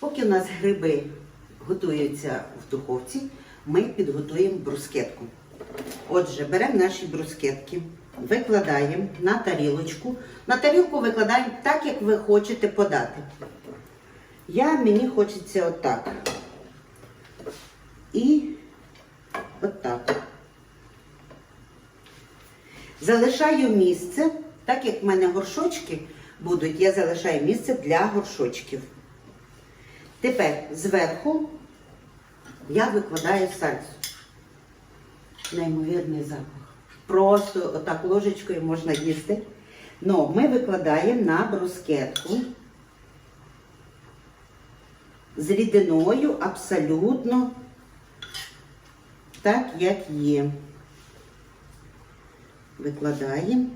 Поки у нас гриби готуються в духовці, ми підготуємо брускетку. Отже, беремо наші брускетки, викладаємо на тарілочку. На тарілку викладаємо так, як ви хочете подати. Я, мені хочеться отак. І отак. Залишаю місце, так як в мене горшочки будуть, я залишаю місце для горшочків. Тепер зверху я викладаю сальсу. Неймовірний запах. Просто отак ложечкою можна їсти. Но ми викладаємо на брускетку з рідиною абсолютно так, як є. Викладаємо.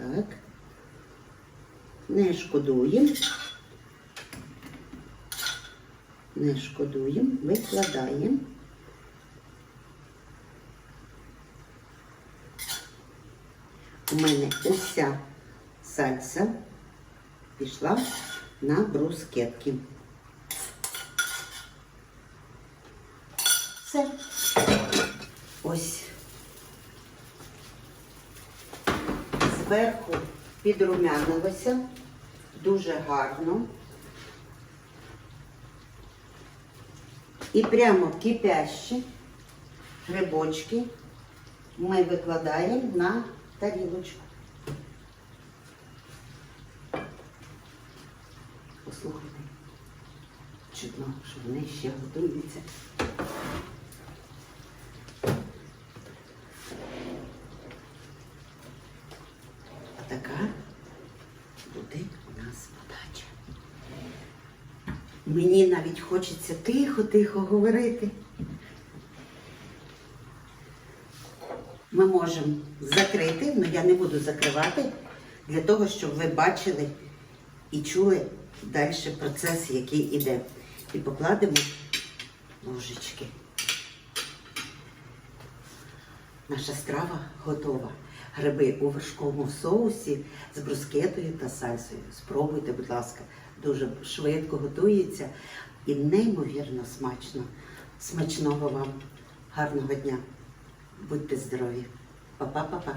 Так. Не шкодуємо. Не шкодуємо, викладаємо. У мене уся сальса пішла на брускетки. Все. Ось. Зверху підрумянилося дуже гарно. І прямо кипящі грибочки ми викладаємо на тарілочку. Послухайте, чудно, що вони ще готуються. Така буде у нас подача. Мені навіть хочеться тихо-тихо говорити. Ми можемо закрити, але я не буду закривати для того, щоб ви бачили і чули далі процес, який іде. І покладемо ложечки. Наша страва готова. Гриби у вершковому соусі з брускетою та сальсою. Спробуйте, будь ласка, дуже швидко готується і неймовірно смачно. Смачного вам, гарного дня. Будьте здорові. Па-па-па-па.